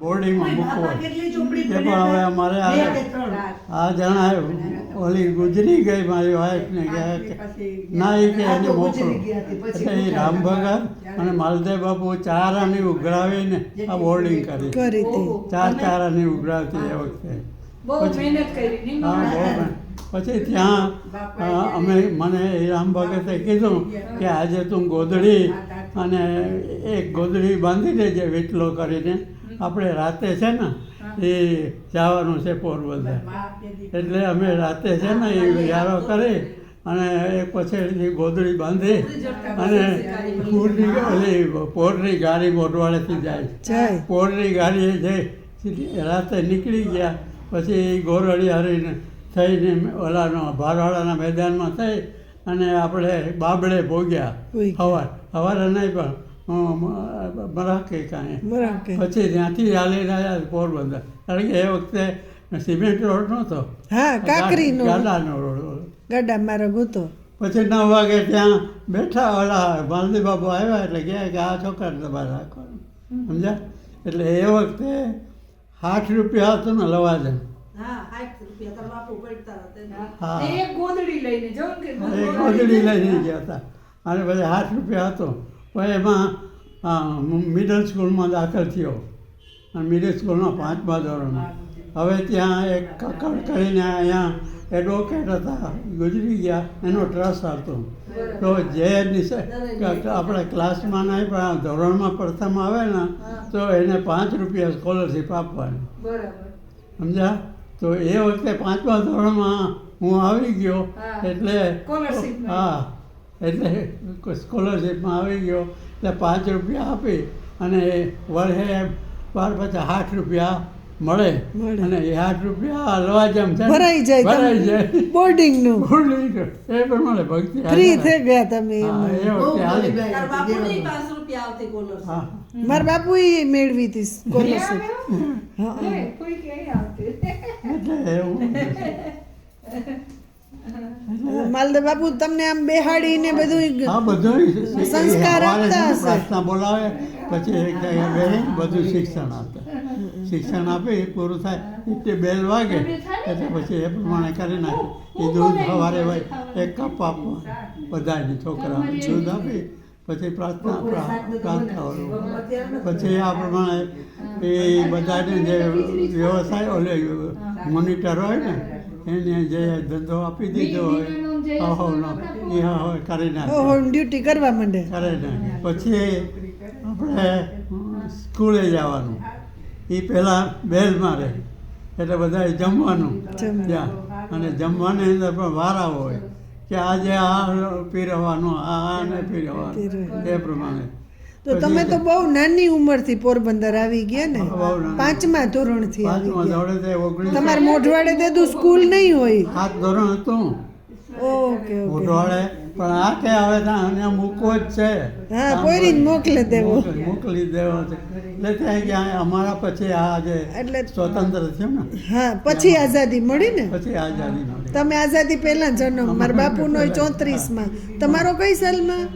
બોર્ડિંગમાં મૂકવો એ પણ હવે અમારે આ બે આ જણા ઓલી ગુજરી ગઈ મારી વાઈફને કે ના એ કે એને મોકલો. એટલે એ રામ ભગત અને માલદેવ બાપુ ચાર આની ઉઘરાવીને આ બોર્ડિંગ કરી. ચાર ચાર આની ઉઘરાવતી એ વખતે. બહુ મહેનત કરી નહીં હા બહુ પછી ત્યાં અમે મને એ રામ ભગતે કીધું કે આજે તું ગોદડી અને એક ગોદડી બાંધી દેજે વીટલો કરીને આપણે રાતે છે ને એ જવાનું છે પોરબંદર. એટલે અમે રાતે છે ને એ વિહારો કરી અને એ પછી ગોદડી બાંધી અને પૂરની ઓલી પોરની ગાડી મોટવાડેથી જાય. પોરની ગાડીએ જઈ રાતે નીકળી ગયા. પછી ગોરડી હરીને થઈને ઓલાનો ભારવાડાના મેદાનમાં થઈ અને આપણે બાબડે ભોગ્યા સવાર સવારે નહીં પણ મરાકે કાંઈ. બરાબર પછી ત્યાંથી ચાલી આવ્યા પોરબંદર. કારણ કે એ વખતે સિમેન્ટ રોડ નહોતો. હા કાકરીનો ગાડાનો રોડ ગાડા મારો ગોતો. પછી નવ વાગે ત્યાં બેઠા ઓલા માલદી બાબુ આવ્યા એટલે કહે કે આ છોકરાને તમારે રાખવાનું. સમજ્યા? એટલે એ વખતે સાઠ રૂપિયા હતું ને લવાજન. હા સાઠ રૂપિયા તારા બાપુ પડતા હતા. હા. એક ગોદડી લઈને જાઓ એ ગોદડી લઈને ગયા હતા. અને પછી સાઠ રૂપિયા હતો. પણ એમાં મિડલ સ્કૂલમાં દાખલ થયો. અને મિડલ સ્કૂલમાં પાંચમા ધોરણમાં. હવે ત્યાં એક કકડ કરીને અહીંયા એડવોકેટ હતા ગુજરી ગયા. એનો ટ્રસ્ટ હતો તો જે આપણે ક્લાસમાં નહીં પણ ધોરણમાં પ્રથમ આવે ને તો એને પાંચ રૂપિયા સ્કોલરશીપ આપવાની. સમજ્યા? તો એ વખતે પાંચમા ધોરણમાં હું આવી ગયો એટલે હા. એટલે સ્કોલરશીપમાં આવી ગયો એટલે પાંચ રૂપિયા આપી અને વર્ષે બાર પછી આઠ રૂપિયા મળે. મળે. અને એ આઠ રૂપિયા હલવા જેમ છે ભરાઈ જાય ભરાઈ જાય. બોર્ડિંગનું બોર્ડિંગ એ પ્રમાણે ભક્તિ ફ્રી થઈ ગયા તમે મારા બાપુ એ મેળવી હતી સ્કોલરશીપ. એટલે એવું. માલદેવ બાપુ તમને આમ બેહાડીને બધું હા બધું સંસ્કાર આપતા હશે. પ્રાર્થના બોલાવે પછી એક જગ્યાએ બધું શિક્ષણ આપે શિક્ષણ આપી પૂરું થાય એટલે બેલ વાગે એટલે પછી એ પ્રમાણે કરી નાખે એ દૂધ સવારે હોય એક કપ આપવા બધાને છોકરાઓને દૂધ આપી પછી પ્રાર્થના પ્રા- પ્રાર્થના. પછી આ પ્રમાણે એ બધાને જે વ્યવસાય ઓલે મોનિટર હોય ને એને જે ધંધો આપી દીધો હોય અહોનો એ હોય કરી ડ્યુટી કરવા માંડે. કરે ના. પછી આપણે સ્કૂલે જવાનું. એ પહેલાં બેલ મારે. એટલે બધાએ જમવાનું. જમવાનું. ત્યાં. અને જમવાની અંદર પણ વારા હોય કે આજે આ પીરવાનું આ આને પીરવવાનું. એ પ્રમાણે. તો તમે તો બહુ નાની ઉંમરથી પોરબંદર આવી ગયા ને? પાંચમા ધોરણથી આવી ગયા. તે તમારે મોઢવાડે તેદું સ્કૂલ નહીં હોય. સાત ધોરણ હતું. ઓકે મોઢવાડે. પણ આ કે હવે ત્યાં અહીંયા મૂકવો જ છે. હા પોઈરીને મોકલે દેવો. મોકલી- મોકલી દેવો છે. એટલે ત્યાં ગયા અમારા પછી આ જે એટલે સ્વતંત્ર થયું ને. હા પછી આઝાદી મળી ને? પછી આઝાદી મળી. તમે આઝાદી પહેલા જન્મ મારા બાપુનો ચોત્રીસમાં. તમારો કઈ સાલમાં?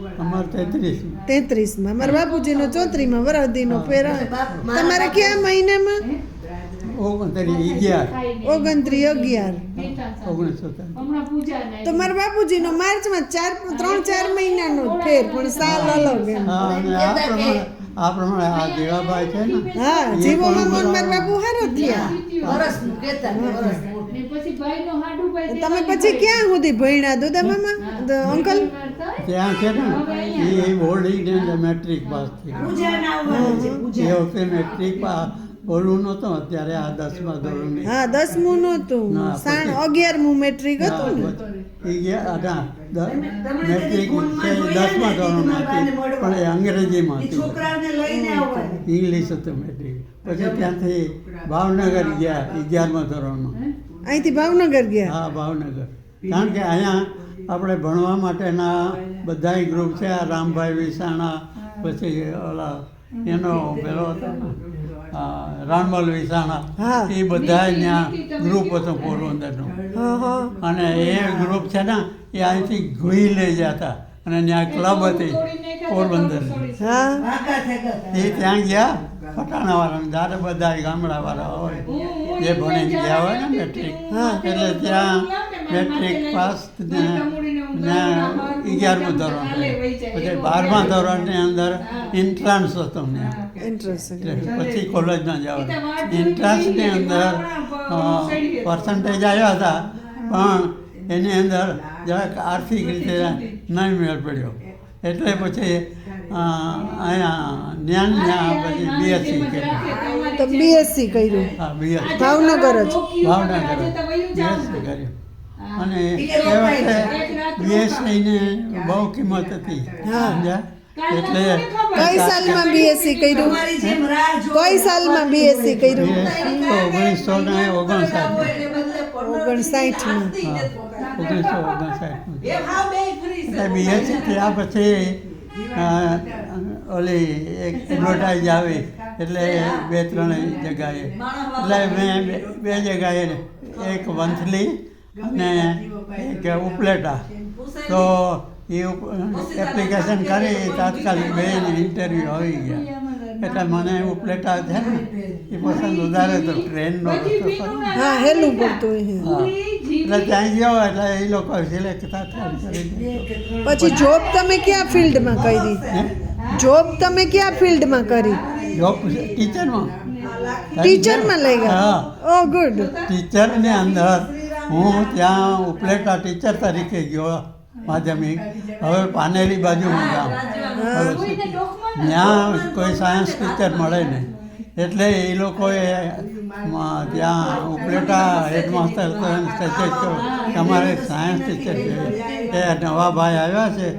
તેત્રીસમાં. મારા બાપુજીનો ચોત્રીસમાં વરદીનો પહેરા. તમારે કયા મહિનામાં? ઓગણત્રીસ અગિયાર. તો મારા બાપુજીનો માર્ચમાં ચાર ત્રણ ચાર મહિનાનો ફેર પણ સાલ અલગ હા આ પ્રમાણે આ દેવાભાઈ છે ને હા જીવો પણ મારા બાપુ હારો થયા. વરસનું કહેતા તમે પછી ક્યાં સુધી ભણ્યા દુદા મામા? અંકલ? ત્યાં છે ને એ બોર્ડિંગ ને મેટ્રિક પાસ થઈ એ વખતે મેટ્રિક પાસ બોલવું નહોતું અત્યારે આ દસમા ધોરણ. હા દસમું નહોતું. સાણ અગિયારમું મેટ્રિક હતું ને? એ તમે છે દસમા ધોરણમાં હતી પણ એ અંગ્રેજીમાં હતી. ઇંગ્લિશ હતું મેટ્રિક. પછી ત્યાંથી ભાવનગર ગયા અગિયારમા ધોરણમાં. અહીંથી ભાવનગર ગયા? હા ભાવનગર. કારણ કે અહીંયા આપણે ભણવા માટેના બધાય ગ્રુપ છે આ રામભાઈ વિસાણા પછી ઓલા એનો પેલો હતો ને રાણમલ વિસાણા હા. એ બધા ત્યાં ગ્રુપ હતો પોરબંદરનું. અને એ ગ્રુપ છે ને એ અહીંથી ઘોઈ લઈ જતા. અને ત્યાં ક્લબ હતી પોરબંદર. એ ત્યાં ગયા પટાણાવાળા દારે બધા ગામડાવાળા હોય. જે ભણી ગયા હોય ને મેટ્રિક હા. એટલે ત્યાં મેટ્રિક પાસ ને ને અગિયારમું ધોરણ પછી બારમા ધોરણની અંદર એન્ટ્રાન્સ હતો ત્યાં. ઇન્ટરેસ્ટિંગ એટલે પછી કોલેજમાં જવાનું એન્ટ્રાન્સની અંદર પર્સન્ટેજ આવ્યા હતા પણ એની અંદર જરાક આર્થિક રીતે નહીં મેળ પડ્યો. એટલે પછી અહીંયા જ્ઞાન ત્યાં પછી બીએસસી કર્યું તો બીએસસી કર્યું. હા બીએસસી ભાવનગર જ. ભાવનગર બીએસસી કર્યું. અને એ વખતે બીએસસીની બહુ કિંમત હતી. સમજ્યા? એટલે કઈ સાલમાં બીએસસી કર્યું? કઈ સાલમાં બીએસસી કર્યું? તો ઓગણીસો ને ઓગણસાઠ ઓગણસાઠમાં. હા, ઓગણીસો ઓગણસાઠ એ ભાવ બેય ફ્રી છે. એટલે બીએસસી થયા પછી ઓલી એક એડવર્ટાઇઝ આવી. એટલે બે ત્રણ જગાએ એટલે મેં બે- બે જગાએ એક વંથલી અને એક ઉપલેટા. તો એ એપ્લિકેશન કરી તાત્કાલિક બે ઇન્ટરવ્યૂ આવી ગયા. એટલે મને ઉપલેટા છે ને એ પસંદ વધારે તો ટ્રેનનો હા. હેલું પડતું એટલે ત્યાં ગયો એટલે એ લોકો સિલેક્ટ તાત્કાલિક કરી પછી જોબ તમે ક્યાં ફિલ્ડમાં કરી? જોબ તમે ક્યાં ફિલ્ડમાં કરી? જોબ ટીચરમાં ટીચરમાં લઈ ગયા? હા. ઓ ગુડ ટીચરની અંદર હું ત્યાં ઉપલેટા ટીચર તરીકે ગયો. માધ્યમિક. હવે પાનેરી બાજુમાં ગામ ત્યાં કોઈ સાયન્સ ટીચર મળે નહીં. એટલે એ લોકોએ ત્યાં ઉપલેટા હેડમાસ્ટર સજેસ્ટ કર્યું કે સાયન્સ ટીચર છે એ નવા ભાઈ આવ્યા છે.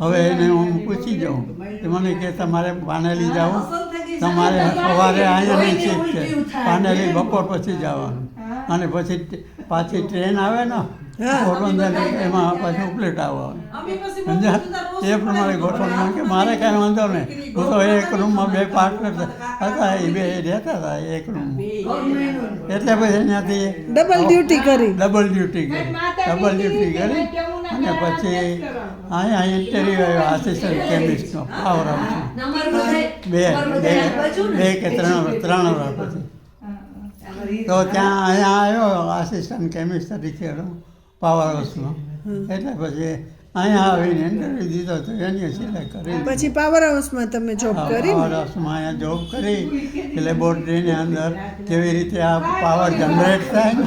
હવે એને હું પૂછી જાઉં. કે મને કે તમારે પાનેલી જવું તમારે સવારે અહીંયા નહીં શીખ છે. પાનેલી બપોર પછી જવાનું. અને પછી પાછી ટ્રેન આવે ને પોરબંદર એમાં પાછું ઉપલેટા આવવાનું અમે પછી સમજ્યા એ પ્રમાણે ગોઠવણ કે મારે કાંઈ વાંધો નહીં. હું તો એક રૂમમાં બે પાર્ટનર હતા એ બે રહેતા હતા એક રૂમમાં એટલે પછી ત્યાંથી ડબલ ડ્યુટી કરી. ડબલ ડ્યુટી કરી. ડબલ ડ્યુટી કરી. અને પછી અહીંયા ઇન્ટરવ્યુ આવ્યો આસિસ્ટન્ટ કેમિસ્ટનો પાવર હાઉસ બે બે બે કે ત્રણ ત્રણ વર્ષ પછી. તો ત્યાં અહીંયા આવ્યો આસિસ્ટન્ટ કેમિસ્ટ તરીકે પાવર હાઉસમાં એટલે પછી અહીંયા આવીને ઇન્ટરવ્યુ દીધો તો એની સિલેક્ટ કરી. પછી પાવર હાઉસમાં તમે જોબ કરી પાવર હાઉસમાં અહીંયા જોબ કરી. એટલે લેબોરેટરીની અંદર કેવી રીતે આ પાવર જનરેટ થાય ને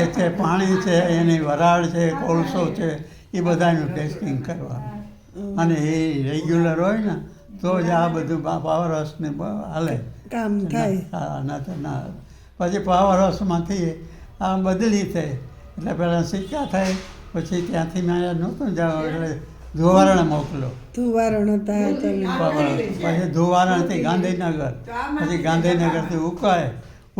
એ છે પાણી છે એની વરાળ છે કોલસો છે એ બધાનું ટેસ્ટિંગ કરવાનું. અને એ રેગ્યુલર હોય ને તો જ આ બધું પાવર હાઉસને હાલે. કામ થાય. હા ના તો ના. પછી પાવર હાઉસમાંથી આ બદલી થઈ એટલે પહેલાં સિક્કા થાય પછી ત્યાંથી મેં નહોતું જવા એટલે ધોવારણ મોકલો. ધોવારણ હતા પછી ધોવારણથી ગાંધીનગર. પછી ગાંધીનગરથી ઉકાય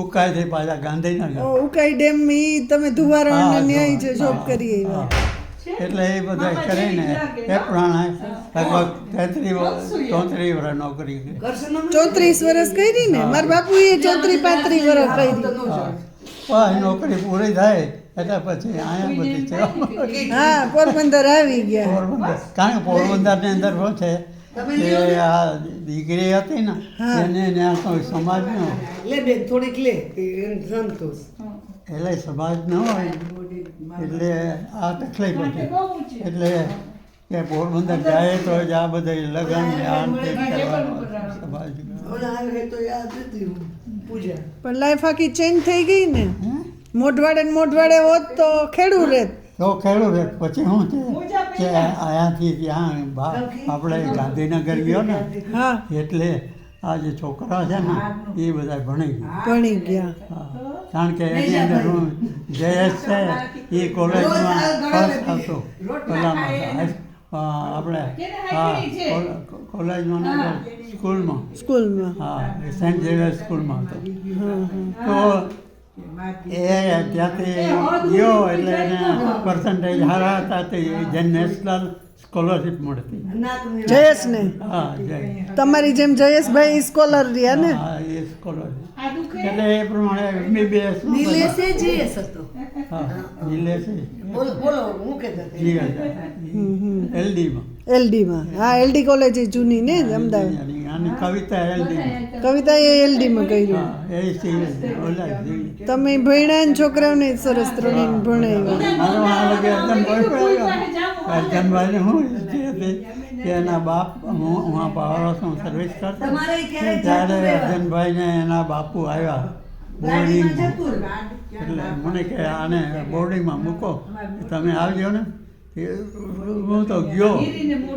ઉકાઈથી પાછા ગાંધીનગર. ઓ ઉકાઈ ડેમ ઈ તમે ધુવારણ ન્યાય છે જોબ કરી આવ્યા. એટલે એ બધા કરીને એ પ્રમાણે લગભગ તેત્રીસ ચોત્રીસ વર્ષ નોકરી કરી. ચોત્રીસ વર્ષ કરી ને? મારા બાપુએ ચોત્રીસ પાંત્રીસ વર્ષ કરી. નોકરી પૂરી થાય. એટલે પછી અહીંયા બધી છે હા પોરબંદર આવી ગયા. પોરબંદર. કારણ કે પોરબંદરની અંદર શું છે આ દીકરી હતી ને એને ત્યાં કોઈ સમાજનો લે બેન થોડીક લે સંતોષ. એટલે સમાજ ન હોય એટલે આ તકલીફ હતી. એટલે કે પોરબંદર જાય તો જ આ બધા લગન ને ને સમાજ પણ લાઈફ આખી ચેન્જ થઈ ગઈ ને. હે? મોઢવાડે ને મોઢવાડે હોત તો ખેડું રેત તો ખેડૂ રે પછી શું છે? કે અહીંયાથી ત્યાં બા- આપણે ગાંધીનગર ગયો ને હા. એટલે આ જે છોકરા છે ને એ બધા ભણી ગયા. ભણી ગયા. હા. કારણ કે એની અંદર હું જયેશ છે એ કોલેજમાં ફર્સ્ટ હતો. પેલામાં આપણે હા. કોલ- કોલેજમાં ને સ્કૂલમાં. સ્કૂલમાં. હા એ સેન્ટ ઝેવિયર સ્કૂલમાં હતો. તો એ ત્યાંથી ગયો એટલે એને પર્સન્ટેજ સારા હતા તે જે નેશનલ સ્કોલરશીપ મળતી જયેશ ને હા તમારી જેમ જયેશભાઈ સ્કોલર રહ્યા ને હા એ સ્કોલરશીપ એટલે એ પ્રમાણે એમબીબીએસ નિલેશે જયેશ હતો હા નિલેશે બોલો બોલો હું કહેતા હતા. એલડી માં એલડીમાં એલડીમાં હા એલડી કોલેજ જૂની ને જ અમદાવાદ અને કવિતા એલડી કવિતા એ એલડીમાં કર્યું હા એ સિવિલ ઓલા તમે ભણ્યા ને છોકરાઓને સરસ ત્રણેય ભણાવ્યા અર્જનભાઈને હું ઈચ્છી હતી કે એના બાપ હું હું પાવર હાઉસમાં સર્વિસ કરતો. તમારે ત્યારે અર્જનભાઈને એના બાપુ આવ્યા બોર્ડિંગ એટલે મને કે આને બોર્ડિંગમાં મૂકો. તમે આવજો ને. એ હું તો ગયો.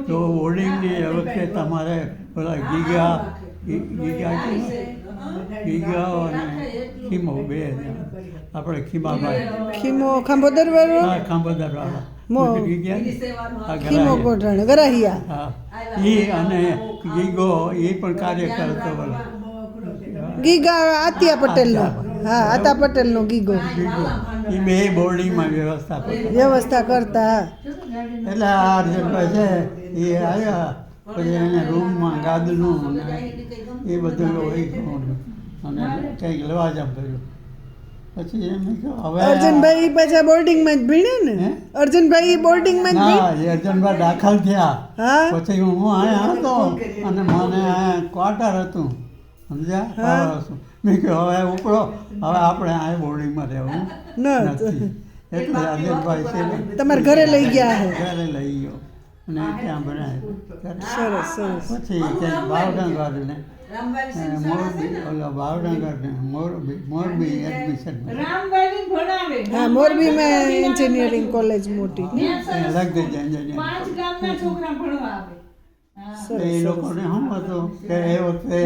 તો બોર્ડિંગની એ વખતે તમારે પેલા ગીગા ગી- ગીગા કે ગીગા અને ખીમો બે આપણે ખીમાભાઈ ખીમો ખાંભોદર વાળો હા ખાંભોદર વાળા ખીમો ગરાહી. કોઠાણ ગરાહિયા. હા. એ અને ગીગો એ પણ કાર્ય કરતો ગીગા આતિયા પટેલનો. હા આતા પટેલનો ગીગો. ગીગો. એ બે બોર્ડિંગમાં વ્યવસ્થા કરતો વ્યવસ્થા કરતા. એટલે આ અર્જનભાઈ છે એ આવ્યા પછી એને રૂમમાં ગાદલું એ બધું હોય અને કંઈક લેવા જામ કર્યું. પછી એમ કહ્યું હવે આ- અર્જુનભાઈ પાછા બોર્ડિંગમાં જ ભીણે ને? હે? અર્જુનભાઈ બોર્ડિંગમાં જ ભીણે અર્જનભાઈ દાખલ થયા. પછી હું અહીંયા હતો અને મને અહીંયા ક્વાર્ટર હતું. સમજ્યા? મેં કહ્યું હવે ઉપડો. હવે આપણે આ બોર્ડિંગમાં રહેવું નથી. એટલે અર્જનભાઈ છે ને તમારા ઘરે લઈ ગયા હે? ઘરે લઈ ગયો. અને ત્યાં બનાવ્યું સરસ સરસ. પછી ત્યાં ભાવનગર ને અ, મોરબી ઓલા ભાવનગર ને મોરબી મોરબી એડમિશન હા મોરબીમાં એન્જિનિયરિંગ કોલેજ મોટી. ત્યાં સરસ. લગભગ એન્જિનિયર પાંચ ગામના છોકરા ભણવા આવે. હા. એ લોકોને શું હતું? કે એ વખતે